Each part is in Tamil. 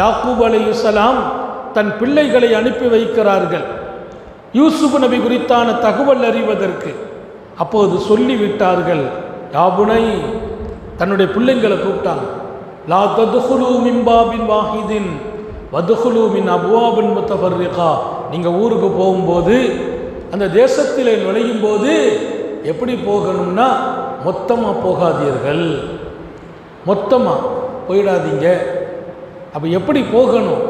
யாக்கூப் அலையுசலாம் தன் பிள்ளைகளை அனுப்பி வைக்கிறார்கள். யூசுப் நபி குறித்தான தகவல் அறிவதற்கு. அப்போது சொல்லிவிட்டார்கள் யாபுனை தன்னுடைய பிள்ளைங்களை கூப்பிட்டாங்க. லா ததுகுலு மின்பாபின் வாஹிதின் வதுகுலு மின் அபுவாபின் முத்தபர்ரிகா நீங்கள் ஊருக்கு போகும்போது அந்த தேசத்தில் நுழையும் போது எப்படி போகணும்னா மொத்தமாக போகாதீர்கள். மொத்தமாக போயிடாதீங்க. அப்போ எப்படி போகணும்?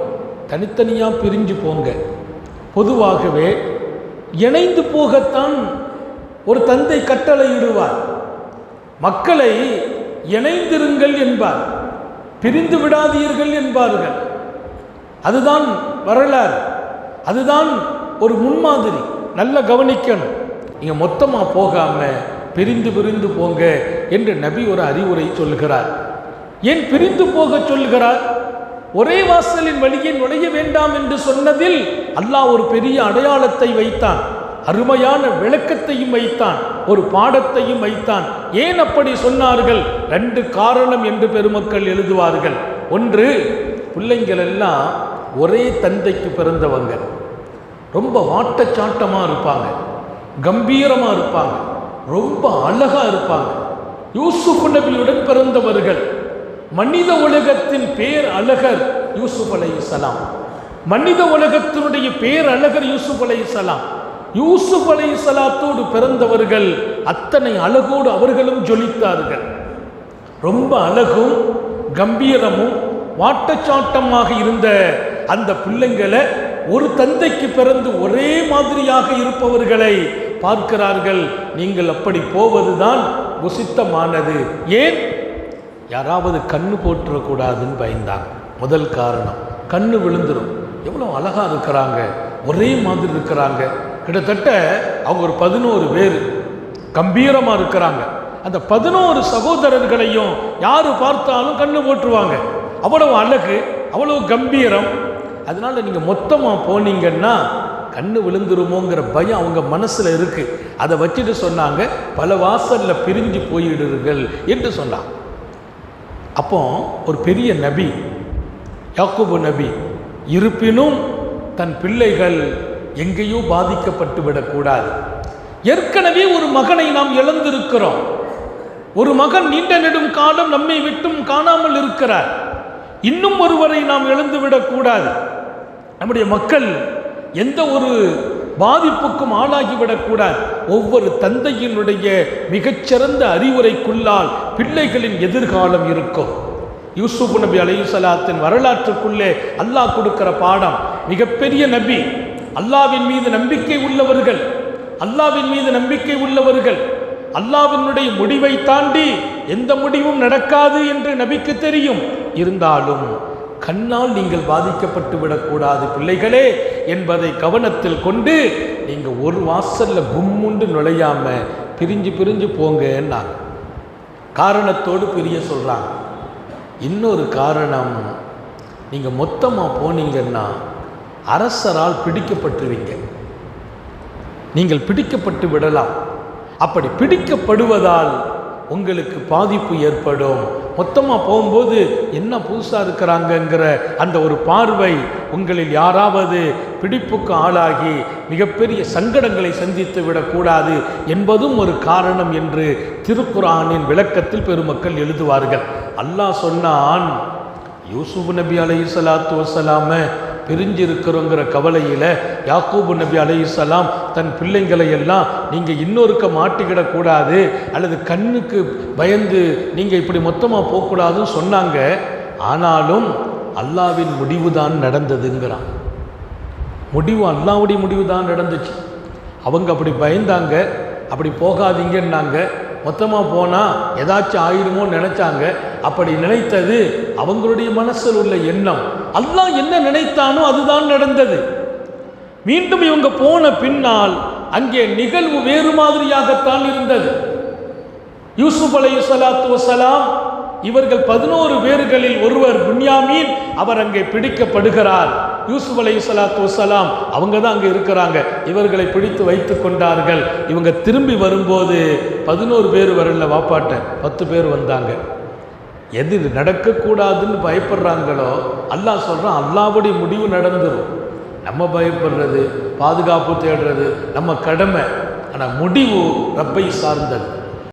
தனித்தனியாக பிரிஞ்சு போங்க. பொதுவாகவே இணைந்து போகத்தான் ஒரு தந்தை கட்டளையிடுவார். மக்களை இணைந்திருங்கள் என்பார். பிரிந்து விடாதீர்கள் என்பார்கள். அதுதான் வரலாறு. அதுதான் ஒரு முன்மாதிரி. நல்ல கவனிக்கணும். நீங்கள் மொத்தமாக போகாம பிரிந்து பிரிந்து போங்க என்று நபி ஒரு அறிவுரை சொல்கிறார் ஏன் பிரிந்து போக சொல்கிறார் ஒரே வாசலின் வழியே நுழைய வேண்டாம் என்று சொன்னதில் அல்லாஹ் ஒரு பெரிய அடையாளத்தை வைத்தான். அருமையான விளக்கத்தையும் வைத்தான். ஒரு பாடத்தையும் வைத்தான். ஏன் அப்படி சொன்னார்கள்? ரெண்டு காரணம் என்று பெருமக்கள் எழுதுவார்கள். ஒன்று பிள்ளைங்கள் எல்லாம் ஒரே தந்தைக்கு பிறந்தவங்க. ரொம்ப வாட்டச்சாட்டமாக இருப்பாங்க. கம்பீரமாக இருப்பாங்க. ரொம்ப அழகாக இருப்பாங்க. யூசுப் நபியுடன் பிறந்தவர்கள். மனித உலகத்தின் பேர் அழகர் யூசுப் அலைஹிஸ்ஸலாம் மனித உலகத்தினுடைய பேர் அழகர் யூசுப் அலைஹிஸ்ஸலாம் யூசுப் அலைஹிஸ்ஸலாத்தோடு பிறந்தவர்கள் அத்தனை அழகோடு அவர்களும் ஜொலித்தார்கள். ரொம்ப அழகும் கம்பீரமும் வாட்டச்சாட்டமாக இருந்த அந்த பிள்ளைங்களை ஒரு தந்தைக்கு பிறந்து ஒரே மாதிரியாக இருப்பவர்களை பார்க்கிறார்கள். நீங்கள் அப்படி போவதுதான் உசித்தமானது. ஏன்? யாராவது கண்ணு போட்டுறக்கூடாதுன்னு பயந்தாங்க முதல் காரணம் கண்ணு விழுந்துடும் எவ்வளோ அழகாக இருக்கிறாங்க ஒரே மாதிரி இருக்கிறாங்க. கிட்டத்தட்ட அவங்க ஒரு பதினோரு பேர் கம்பீரமாக இருக்கிறாங்க. அந்த பதினோரு சகோதரர்களையும் யார் பார்த்தாலும் கண்ணு போட்டுருவாங்க அவ்வளவு அழகு அவ்வளவு கம்பீரம். அதனால் நீங்கள் மொத்தமாக போனீங்கன்னா கண்ணு விழுந்துருமோங்கிற பயம் அவங்க மனசில் இருக்குது அதை வச்சுட்டு சொன்னாங்க பல வாசலில் பிரிஞ்சு போயிடுங்கள் என்று சொன்னாங்க அப்போ ஒரு பெரிய நபி யாக்குபு நபி இருப்பினும் தன் பிள்ளைகள் எங்கேயோ பாதிக்கப்பட்டு விடக்கூடாது. ஏற்கனவே ஒரு மகனை நாம் இழந்திருக்கிறோம். ஒரு மகன் நீண்ட நெடும் காலம் நம்மை விட்டும் காணாமல் இருக்கிறார். இன்னும் ஒருவரை நாம் இழந்து விடக்கூடாது. நம்முடைய மக்கள் எந்த ஒரு பாதிப்புக்கும் ஆளாகிவிடக்கூடாது ஒவ்வொரு தந்தையினுடைய மிகச்சிறந்த அறிவுரைக்குள்ளால் பிள்ளைகளின் எதிர்காலம் இருக்கும். யூசுப் நபி அலையுசலாத்தின் வரலாற்றுக்குள்ளே அல்லாஹ் கொடுக்கிற பாடம் மிகப்பெரிய நபி அல்லாவின் மீது நம்பிக்கை உள்ளவர்கள் அல்லாவின் மீது நம்பிக்கை உள்ளவர்கள் அல்லாவினுடைய முடிவை தாண்டி எந்த முடிவும் நடக்காது என்று நபிக்கு தெரியும். இருந்தாலும் கண்ணால் நீங்கள் பாதிக்கப்பட்டு விடக்கூடாது பிள்ளைகளே என்பதை கவனத்தில் கொண்டு நீங்கள் ஒரு வாசல்ல கும்முண்டு நுழையாமல் பிரிஞ்சு பிரிஞ்சு போங்கன்னா காரணத்தோடு பிரிய சொல்கிறாங்க இன்னொரு காரணம் நீங்கள் மொத்தமாக போனீங்கன்னா அரசரால் பிடிக்கப்பட்டுருவீங்க. நீங்கள் பிடிக்கப்பட்டு விடலாம். அப்படி பிடிக்கப்படுவதால் உங்களுக்கு பாதிப்பு ஏற்படும். மொத்தமாக போகும்போது என்ன புதுசாக இருக்கிறாங்கங்கிற அந்த ஒரு பார்வை உங்களில் யாராவது பிடிப்புக்கு ஆளாகி மிகப்பெரிய சங்கடங்களை சந்தித்து விடக்கூடாது என்பதும் ஒரு காரணம் என்று திருக்குரானின் விளக்கத்தில் பெருமக்கள் எழுதுவார்கள். அல்லாஹ் சொன்னான் யூசுப் நபி அலை சலாத்து வஸலாம பிரிஞ்சிருக்கிறோங்கிற கவலையில் யாக்கூபு நபி அலைஹிஸ்ஸலாம் தன் பிள்ளைங்களை எல்லாம் நீங்கள் இன்னொருக்க மாட்டிக்கிடக்கூடாது அல்லது கண்ணுக்கு பயந்து நீங்கள் இப்படி மொத்தமாக போகக்கூடாதுன்னு சொன்னாங்க. ஆனாலும் அல்லாவின் முடிவு தான் நடந்ததுங்கிறான். முடிவு அல்லாவுடைய முடிவு தான் நடந்துச்சு. அவங்க அப்படி பயந்தாங்க. அப்படி போகாதீங்கன்னாங்க. மொத்தமாக போனால் ஏதாச்சும் ஆயிடுமோன்னு நினச்சாங்க. அப்படி நினைத்தது அவங்களுடைய மனசில் உள்ள எண்ணம். அல்லாஹ் என்ன நினைத்தானோ அதுதான் நடந்தது. மீண்டும் இவங்க போன பின்னால் அங்கே நிகழ்வு வேறு மாதிரியாகத்தான் இருந்தது. யூசுப் அலை சலாத்து வஸலாம் இவர்கள் பதினோரு பேர்களில் ஒருவர் புன்யாமீன் அவர் அங்கே பிடிக்கப்படுகிறார். யூசுப் அலை சலாத்து வஸலாம் அவங்க தான் அங்கே இருக்கிறாங்க. இவர்களை பிடித்து வைத்து கொண்டார்கள். இவங்க திரும்பி வரும்போது பதினோரு பேர் வரல வாப்பாட்ட பத்து பேர் வந்தாங்க. எது நடக்கக்கூடாதுன்னு பயப்படுறாங்களோ அல்லாஹ் சொல்கிறான் அல்லாவுடைய முடிவு நடந்துடும் நம்ம பயப்படுறது பாதுகாப்பு தேடுறது நம்ம கடமை. ஆனால் முடிவு ரப்பை சார்ந்தது.